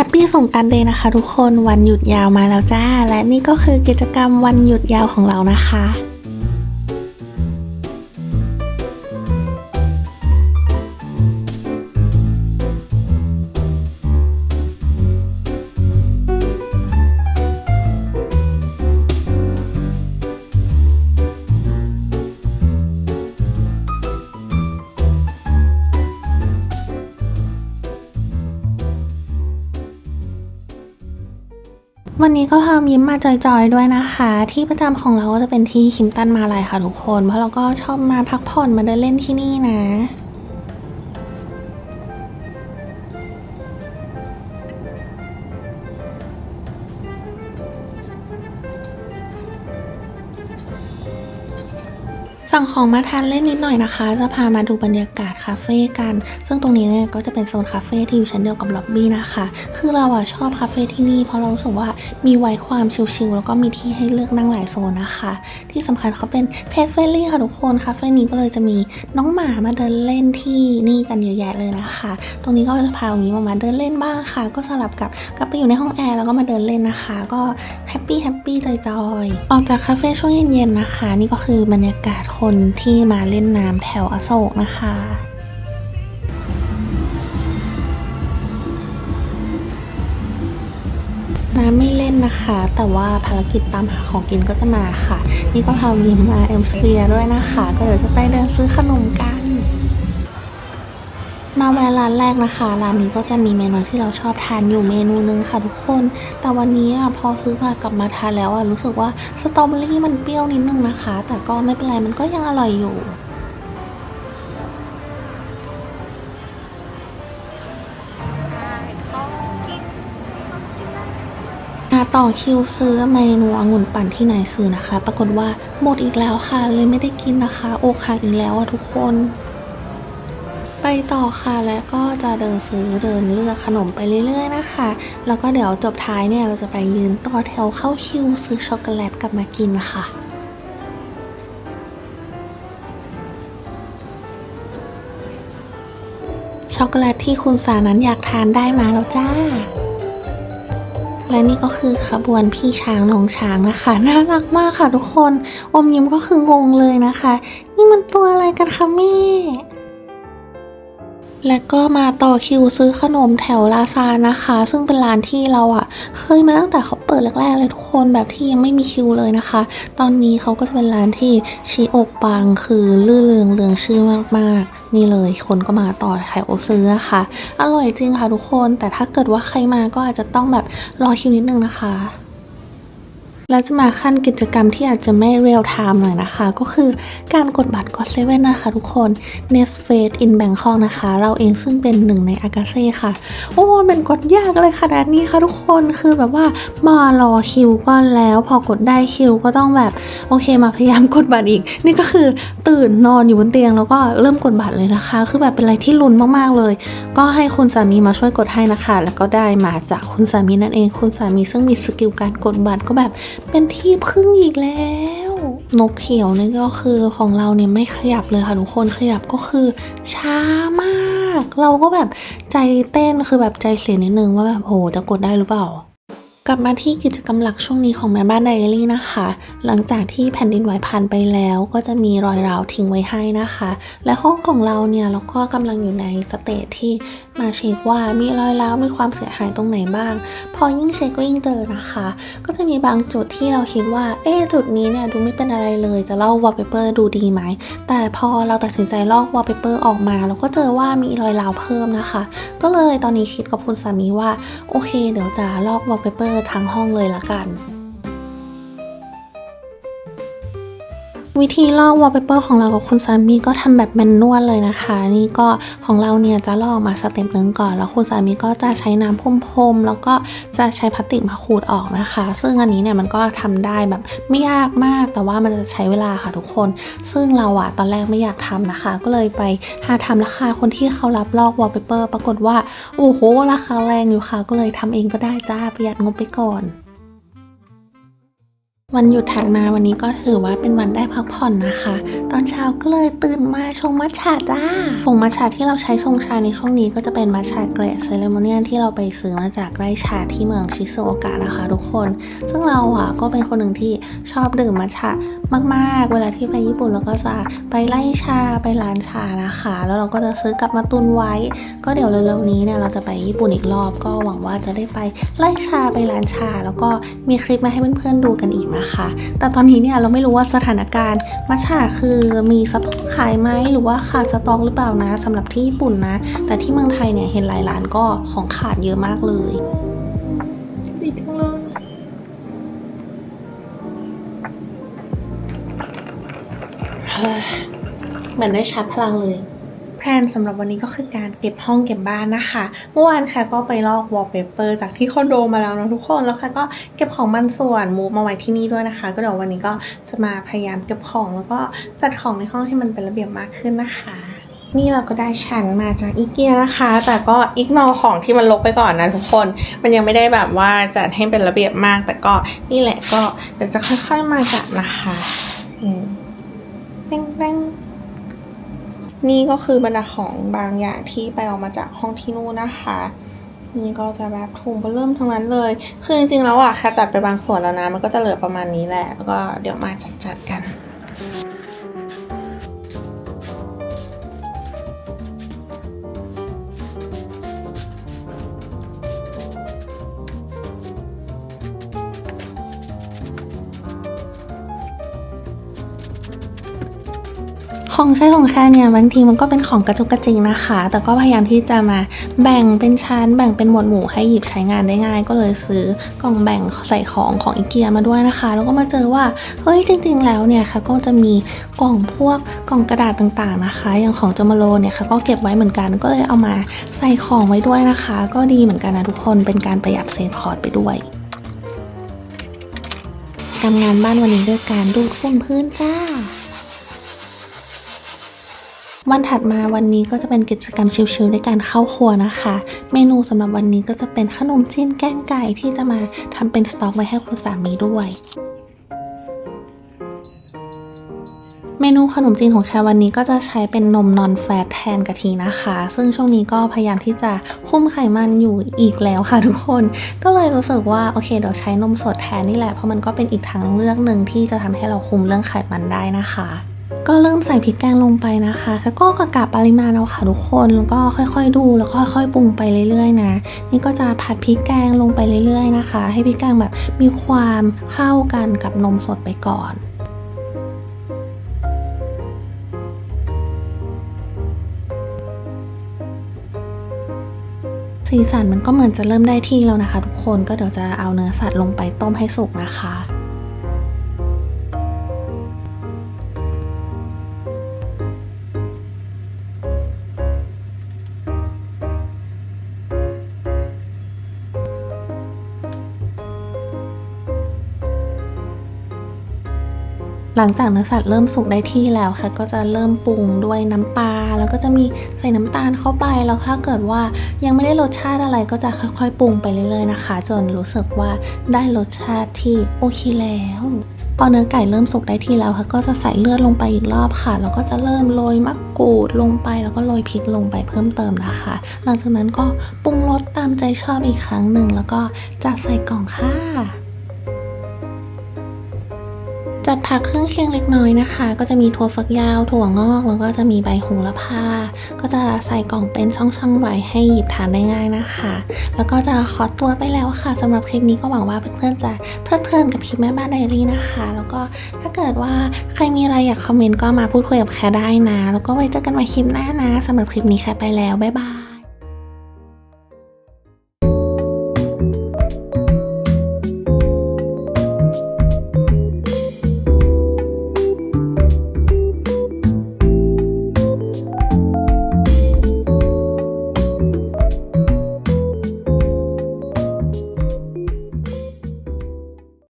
แฮปปี้สงกรารเดย์นะคะทุกคนวันหยุดยาวมาแล้วจ้า และนี่ก็คือกิจกรรมวันหยุดยาวของเรานะคะ วันนี้ก็พามยิ้มมาจอยๆด้วยนะคะ ที่ประจำของเราก็จะเป็นที่คิมตันมาลายค่ะทุกคน เพราะเราก็ชอบมาพักผ่อนมาเดินเล่นที่นี่นะ สั่งของมาทานเล่นนิดหน่อยนะคะ จะพามาดูบรรยากาศคาเฟ่กัน ซึ่งตรงนี้เนี่ยก็จะเป็นโซนคาเฟ่ที่อยู่ชั้นเดียวกับล็อบบี้นะคะ คือเราอะชอบคาเฟ่ที่นี่เพราะเรารู้สึกว่ามีไว้ความชิลๆแล้วก็มีที่ให้เลือกนั่งหลายโซนนะคะ ที่สำคัญเขาเป็นเพจเฟรนลี่ค่ะทุกคนคาเฟ่นี้ก็เลยจะมีน้องหมามาเดินเล่นที่นี่กันเยอะแยะเลยนะคะ ตรงนี้ก็จะพาวันนี้มามาเดินเล่นบ้างค่ะ ก็สลับกับกลับไปอยู่ในห้องแอร์แล้วก็มาเดินเล่นนะคะ ก็แฮปปี้แฮปปี้จอยๆออกจากคาเฟ่ช่วงเย็นๆนะคะ นี่ก็คือบรรยากาศคนที่มาเล่นน้ำแถวอโศกนะคะน้ำไม่เล่นนะคะ แต่ว่าภารกิจตามหาของกินก็จะมาค่ะ นี่ก็พาวิมมาเอ็มสเฟียด้วยนะคะ ก็เดี๋ยวจะไปเดินซื้อขนมกัน มาแวะร้านแรกนะคะ ร้านนี้ก็จะมีเมนูที่เราชอบทานอยู่เมนูนึงค่ะทุกคน แต่วันนี้พอซื้อมากลับมาทานแล้วอะรู้สึกว่าสตรอเบอรี่มันเปรี้ยวนิดนึงนะคะ แต่ก็ไม่เป็นไรมันก็ยังอร่อยอยู่มาต่อคิวซื้อเมนูองุ่นปั่นที่ไหนซื้อนะคะ ปรากฏว่าหมดอีกแล้วค่ะ เลยไม่ได้กินนะคะ โอกหักอีกแล้วอะทุกคน ต่อค่ะแล้วก็จะเดินซื้อเดินเลือกขนมไปเรื่อยๆนะคะ แล้วก็เดี๋ยวจบท้ายเนี่ยเราจะไปยืนต่อแถวเข้าคิวซื้อช็อกโกแลตกลับมากินค่ะช็อกโกแลตที่คุณสานั้นอยากทานได้มาแล้วจ้า และนี่ก็คือขบวนพี่ช้างน้องช้างนะคะน่ารักมากค่ะทุกคน อมยิ้มก็คืองงเลยนะคะ นี่มันตัวอะไรกันคะแม่ และก็มาต่อคิวซื้อขนมแถวลาซานนะคะ ซึ่งเป็นร้านที่เราอะ่ะ เคยมาตั้งแต่เขาเปิดแรกๆเลยทุกคนแบบที่ยังไม่มีคิวเลยนะคะ ตอนนี้เขาก็จะเป็นร้านที่ชีอกปังคือลื่อเรืองเรืองชื่อมากๆนี่เลยคนก็มาต่อแถวซื้อนะคะ อร่อยจริงค่ะทุกคน แต่ถ้าเกิดว่าใครมาก็อาจจะต้องแบบรอคิวนิดนึงนะคะ แล้วจะมาขั้นกิจกรรมที่อาจจะไม่เรียลไทม์หน่อยนะคะ ก็คือการกดบัตรกดเซเว่นนะคะทุกคน n e s f a c e in Bangkok นะคะ เราเองซึ่งเป็นหนึ่งในอากาเซ่ค่ะ โอ้มันกดยากเลยขนาดนี้ค่ะทุกคนคือแบบว่ามารอคิวก็แล้ว พอกดได้คิวก็ต้องแบบโอเคมาพยายามกดบัตรอีก นี่ก็คือตื่นนอนอยู่บนเตียงแล้วก็เริ่มกดบัตรเลยนะคะ คือแบบเป็นอะไรที่ลุ้นมากๆเลย ก็ให้คุณสามีมาช่วยกดให้นะคะ แล้วก็ได้มาจากคุณสามีนั่นเอง คุณสามีซึ่งมีสกิลการกดบัตรก็แบบเป็นที่พึ่งอีกแล้ว นกเขียวนี่ก็คือของเราเนี่ยไม่ขยับเลยค่ะทุกคนขยับก็คือช้ามาก เราก็แบบใจเต้นคือแบบใจเสียนิดนึงว่าแบบโหจะกดได้หรือเปล่า ลับมาที่กิจกรรมหลักช่วงนี้ของแม่บ้านไดอารี่นะคะ หลังจากที่แผ่นดินไหวผ่านไปแล้ว ก็จะมีรอยร้าวทิ้งไว้ให้นะคะ และห้องของเราเนี่ยเราก็กำลังอยู่ในสเตจที่มาเช็คว่ามีรอยร้าวมีความเสียหายตรงไหนบ้าง พอยิ่งเช็คก็ยิ่งเจอนะคะ ก็จะมีบางจุดที่เราคิดว่า เอ๊จุดนี้เนี่ยดูไม่เป็นอะไรเลย จะลอกวอลเปเปอร์ดูดีไหม แต่พอเราตัดสินใจลอกวอลเปเปอร์ออกมา เราก็เจอว่ามีรอยร้าวเพิ่มนะคะ ก็เลยตอนนี้คิดกับคุณสามีว่าโอเค เดี๋ยวจะลอกวอลเปเปอร์ทั้งห้องเลยละกัน วิธีลอกวอลเปเปอร์ของเรากับคุณสามีก็ทำแบบแมนนวลเลยนะคะ นี่ก็ของเราเนี่ยจะลอกมาสเต็ปหนึ่งก่อน แล้วคุณสามีก็จะใช้น้ำพรมๆแล้วก็จะใช้พลาสติกมาขูดออกนะคะ ซึ่งอันนี้เนี่ยมันก็ทำได้แบบไม่ยากมากแต่ว่ามันจะใช้เวลาค่ะทุกคน ซึ่งเราอะตอนแรกไม่อยากทำนะคะ ก็เลยไปหาทำราคาคนที่เขารับลอกวอลเปเปอร์ปรากฏว่าโอ้โหราคาแรงอยู่ค่ะก็เลยทำเองก็ได้จ้าประหยัดงบไปก่อน วันหยุดถัดมาวันนี้ก็ถือว่าเป็นวันได้พักผ่อนนะคะ ตอนเช้าก็เลยตื่นมาชงมัทฉะจ้าผงมัทฉะที่เราใช้ชงชาในช่วงนี้ก็จะเป็นมัทฉะเกรดเซเลโมเนียนที่เราไปซื้อมาจากไร่ชาที่เมืองชิโซโอกะนะคะทุกคน ซึ่งเราอะก็เป็นคนหนึ่งที่ชอบดื่มมัทฉะมากๆ เวลาที่ไปญี่ปุ่นเราก็จะไปไล่ชาไปร้านชานะคะ แล้วเราก็จะซื้อกลับมาตุนไว้ ก็เดี๋ยวเร็วๆนี้เนี่ยเราจะไปญี่ปุ่นอีกรอบ ก็หวังว่าจะได้ไปไล่ชาไปร้านชา แล้วก็มีคลิปมาให้เพื่อนๆดูกันอีกนะคะ แต่ตอนนี้เนี่ยเราไม่รู้ว่าสถานการณ์มัชฉะคือมีสต็อกขายไหมหรือว่าขาดสต็อกหรือเปล่านะสำหรับที่ญี่ปุ่นนะ แต่ที่เมืองไทยเนี่ยเห็นหลายร้านก็ของขาดเยอะมากเลยเหมือนได้ชาร์จพลังเลย แพลนสำหรับวันนี้ก็คือการเก็บห้องเก็บบ้านนะคะ เมื่อวานค่ะก็ไปลอกวอลเปเปอร์จากที่คอนโดมาแล้วนะทุกคนแล้วค่ะก็เก็บของบางส่วนมูฟมาไว้ที่นี่ด้วยนะคะ ก็เดี๋ยววันนี้ก็จะมาพยายามเก็บของแล้วก็จัดของในห้องให้มันเป็นระเบียบมากขึ้นนะคะนี่เราก็ได้ชั้นมาจากอีเกียนะคะ แต่ก็อีกนอของที่มันลกไปก่อนนะทุกคน มันยังไม่ได้แบบว่าจัดให้เป็นระเบียบมาก แต่ก็นี่แหละก็เดี๋ยวจะค่อยๆมาจัดนะคะ อืมแป้งๆ นี่ก็คือบรรดาของบางอย่างที่ไปออกมาจากห้องที่นู่นนะคะนี่ก็จะแบบถุงเร์เริ่มทั้งนั้นเลย คือจริงๆแล้วอะแค่จัดไปบางส่วนแล้วนะ มันก็จะเหลือประมาณนี้แหละ แล้วก็เดี๋ยวมาจัดๆกัน ของใช้ของแค่เนี่ยบางทีมันก็เป็นของกระจุกกระจิงนะคะ แต่ก็พยายามที่จะมาแบ่งเป็นชั้น แบ่งเป็นหมวดหมู่ให้หยิบใช้งานได้ง่าย ก็เลยซื้อกล่องแบ่งใส่ของของอีเกียมาด้วยนะคะ แล้วก็มาเจอว่าเฮ้ยจริง ๆ แล้วเนี่ยค่ะก็จะมีกล่องพวกกล่องกระดาษต่างๆนะคะ อย่างของจมาโลเนี่ยค่ะก็เก็บไว้เหมือนกัน ก็เลยเอามาใส่ของไว้ด้วยนะคะ ก็ดีเหมือนกันนะทุกคนเป็นการประหยัดเศษคอร์ดไปด้วยทำงานบ้านวันนี้ด้วยการดูดฝุ่นพื้นจ้า วันถัดมาวันนี้ก็จะเป็นกิจกรรมชิลๆในการเข้าครัวนะคะ เมนูสำหรับวันนี้ก็จะเป็นขนมจีนแกงไก่ที่จะมาทำเป็นสต็อกไว้ให้คุณสามีด้วยเมนูขนมจีนของแควันนี้ก็จะใช้เป็นนมนอนแฟตแทนกะทินะคะ ซึ่งช่วงนี้ก็พยายามที่จะคุมไขมันอยู่อีกแล้วค่ะทุกคน ก็เลยรู้สึกว่าโอเคเดี๋ยวใช้นมสดแทนนี่แหละเพราะมันก็เป็นอีกทางเลือกหนึ่งที่จะทำให้เราคุมเรื่องไขมันได้นะคะ ก็เริ่มใส่พริกแกงลงไปนะคะแล้วก็กะกะปริมาณเอาค่ะทุกคนแล้วก็ค่อยๆดูแล้วก็ค่อยๆปรุงไปเรื่อยๆนะ นี่ก็จะผัดพริกแกงลงไปเรื่อยๆนะคะ ให้พริกแกงแบบมีความเข้ากันกับนมสดไปก่อนสีสันมันก็เหมือนจะเริ่มได้ที่แล้วนะคะ ทุกคนก็เดี๋ยวจะเอาเนื้อสัตว์ลงไปต้มให้สุกนะคะ หลังจากเนื้อสัตว์เริ่มสุกได้ที่แล้วค่ะ ก็จะเริ่มปรุงด้วยน้ำปลาแล้วก็จะมีใส่น้ำตาลเข้าไปแล้วถ้าเกิดว่ายังไม่ได้รสชาติอะไรก็จะค่อยๆปรุงไปเรื่อยๆนะคะ จนรู้สึกว่าได้รสชาติที่โอเคแล้วพอเนื้อไก่เริ่มสุกได้ที่แล้วค่ะ ก็จะใส่เลือดลงไปอีกรอบค่ะแล้วก็จะเริ่มโรยมะกรูดลงไป แล้วก็โรยพริกลงไปเพิ่มเติมนะคะ หลังจากนั้นก็ปรุงรสตามใจชอบอีกครั้งหนึ่งแล้วก็จัดใส่กล่องค่ะ จัดผักเครื่องเคียงเล็กน้อยนะคะ ก็จะมีถั่วฝักยาวถั่วงอก แล้วก็จะมีใบโหระพา ก็จะใส่กล่องเป็นช่องๆไว้ให้หยิบทานได้ง่ายนะคะ แล้วก็จะขอตัวไปแล้วค่ะสำหรับคลิปนี้ก็หวังว่าเพื่อนๆจะเพลิดเพลินกับคลิปแม่บ้านไดอารี่นะคะ แล้วก็ถ้าเกิดว่าใครมีอะไรอยากคอมเมนต์ก็มาพูดคุยกับแคร์ได้นะ แล้วก็ไว้เจอกันใหม่คลิปหน้านะสำหรับคลิปนี้แคร์ไปแล้วบ๊ายบาย